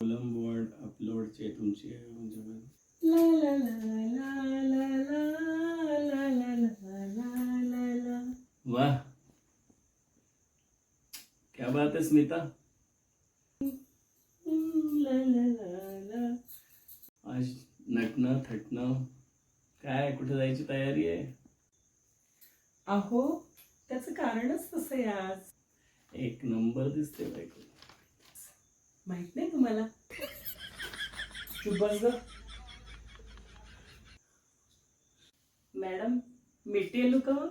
कोलम अपलोडचे तुमचे वा क्या बात है स्मिता आज नटणं थटणं काय कुठे जायची तयारी आहे अहो त्याचं कारणच तसं आहे आज एक नंबर दिसते बायको. माहीत नाही तुम्हाला? चुप बस ग. मॅडम मी टेलू का हो?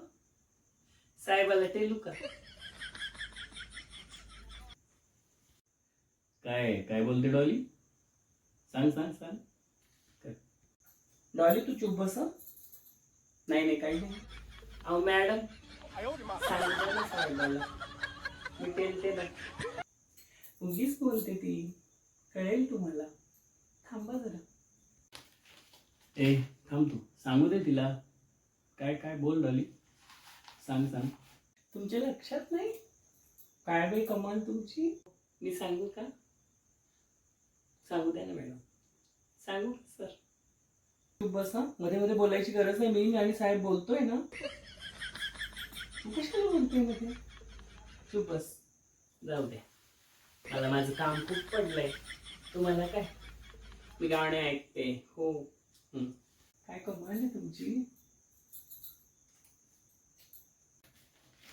साहेबाला टेलू का? काय काय बोलते डॉली? सांग सांग सांग. डॉली तू चुप बस हं? नाही नाही काही नाही. अहो मॅडम सांगितलं ना साहेबाला. मी ना उगीच बोलते ती. कळेल तुम्हाला. थांबा जरा. ए थांब तू. सांगू दे तिला. काय काय बोल डॉली. सांग सांग. तुमच्या लक्षात नाही? काय बाई कमाल तुमची? मी सांगू का? सांगू द्या ना मॅडम. सांगू सर. तू बस. हा मध्ये मध्ये बोलायची गरज नाही. मी आणि साहेब बोलतोय ना. तू कशाला बोलतोयमध्ये? तू बस जाऊ दे. मला माझं काम खूप पडलंय. तुम्हाला काय? मी गाणे ऐकते. हो. काय कमाल आहे तुमची.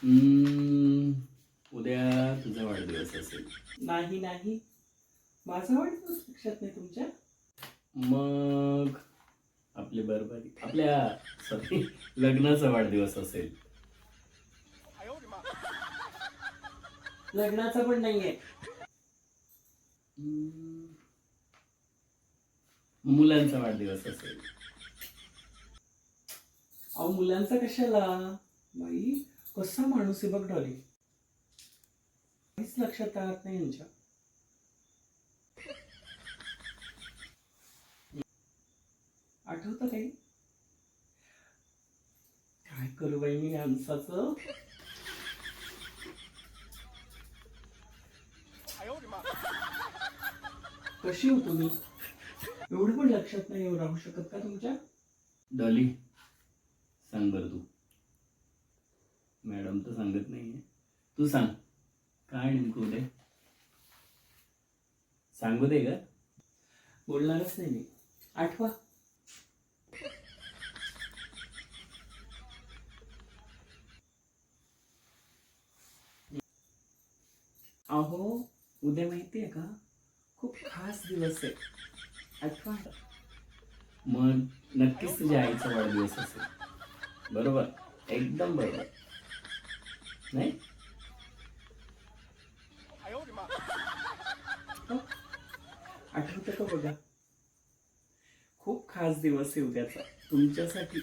हम्म, उद्या तुझा वाढदिवस असेल. नाही नाही. माझा वाटतच लक्षात नाही तुमच्या? मग आपले बरबारी. आपल्या सॉरी लग्नाचा वाढदिवस असेल. लग्नाचा पण नाहीये. मुलांचा वाढदिवस असेल. अहो मुलांचा कशाला? बाई कसा माणूस आहे बघ डॉली. काहीच लक्षात राहत नाही यांच्या. आठवतं काही? काय करू बाई मी माणसाचं? कशी हो तुम्ही? एवढं पण लक्षात नाही राहू शकत का तुमच्या? डॉली सांग बरं तू. मॅडम तर सांगत नाहीये. तू सांग काय नेमकं उद्या सांगू दे का? बोलणारच नाही मी. आठवा. अहो उद्या माहिती आहे का? खूप खास दिवस आहे आठवा. मग नक्कीच तुझ्या आईचा वाढदिवस असेल. बरोबर? एकदम बरोबर. नाही? आठवतं का बघा? खूप खास दिवस आहे उद्याचा. तुमच्यासाठी.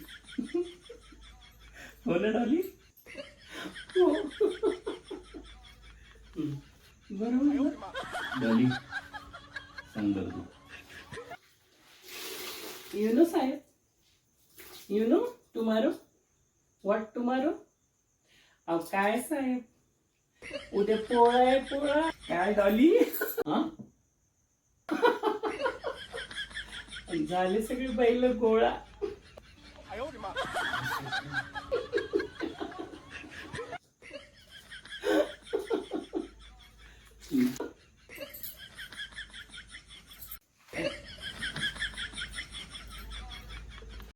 हो ना डॉली? हो. बरोबर? डॉली सुंदर दूध you know Saheb? You know tomorrow what tomorrow अहो काय साहेब? उद्या पोळा आहे पोळा. काय डॉली? झाले सगळे बैल गोळा.